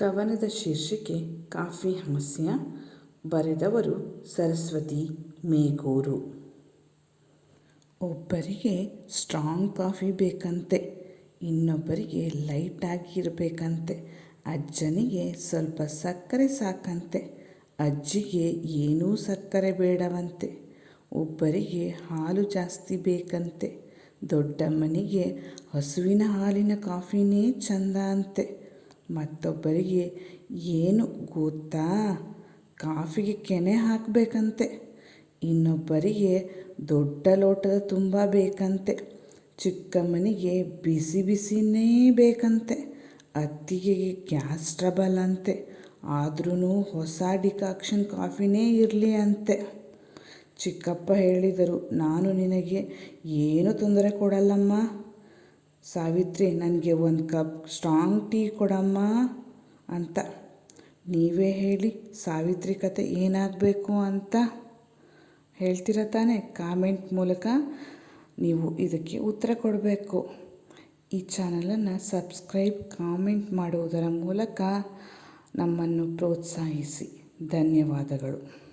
ಕವನದ ಶೀರ್ಷಿಕೆ ಕಾಫಿ ಹಾಸ್ಯ ಬರೆದವರು ಸರಸ್ವತಿ ಮೇಗೂರು. ಒಬ್ಬರಿಗೆ ಸ್ಟ್ರಾಂಗ್ ಕಾಫಿ ಬೇಕಂತೆ, ಇನ್ನೊಬ್ಬರಿಗೆ ಲೈಟಾಗಿ ಇರಬೇಕಂತೆ, ಅಜ್ಜನಿಗೆ ಸ್ವಲ್ಪ ಸಕ್ಕರೆ ಸಾಕಂತೆ, ಅಜ್ಜಿಗೆ ಏನೂ ಸಕ್ಕರೆ ಬೇಡವಂತೆ, ಒಬ್ಬರಿಗೆ ಹಾಲು ಜಾಸ್ತಿ ಬೇಕಂತೆ, ದೊಡ್ಡಮ್ಮನಿಗೆ ಹಸುವಿನ ಹಾಲಿನ ಕಾಫಿನೇ ಚಂದ ಅಂತೆ ಮತ್ತೊಬ್ಬರಿಗೆ ಏನು ಗೊತ್ತಾ? ಕಾಫಿಗೆ ಕೆನೆ ಹಾಕಬೇಕಂತೆ. ಇನ್ನೊಬ್ಬರಿಗೆ ದೊಡ್ಡ ಲೋಟದ ತುಂಬ ಬೇಕಂತೆ. ಚಿಕ್ಕಮ್ಮನಿಗೆ ಬಿಸಿ ಬಿಸಿನೇ ಬೇಕಂತೆ. ಅತ್ತಿಗೆ ಗ್ಯಾಸ್ ಟ್ರಬಲ್ ಅಂತೆ. ಆದ್ರೂ ಹೊಸ ಡಿಕಾಕ್ಷನ್ ಕಾಫಿನೇ ಇರಲಿ ಅಂತೆ. ಚಿಕ್ಕಪ್ಪ ಹೇಳಿದರು, ನಾನು ನಿನಗೆ ಏನು ತೊಂದರೆ ಕೊಡಲ್ಲಮ್ಮ? ಸಾವಿತ್ರಿ, ನನಗೆ ಒಂದು ಕಪ್ ಸ್ಟ್ರಾಂಗ್ ಟೀ ಕೊಡಮ್ಮ ಅಂತ. ನೀವೇ ಹೇಳಿ, ಸಾವಿತ್ರಿ ಕತೆ ಏನಾಗಬೇಕು ಅಂತ ಹೇಳ್ತೀರ ತಾನೇ? ಕಾಮೆಂಟ್ ಮೂಲಕ ನೀವು ಇದಕ್ಕೆ ಉತ್ತರ ಕೊಡಬೇಕು. ಈ ಚಾನಲನ್ನು ಸಬ್ಸ್ಕ್ರೈಬ್, ಕಾಮೆಂಟ್ ಮಾಡುವುದರ ಮೂಲಕ ನಮ್ಮನ್ನು ಪ್ರೋತ್ಸಾಹಿಸಿ. ಧನ್ಯವಾದಗಳು.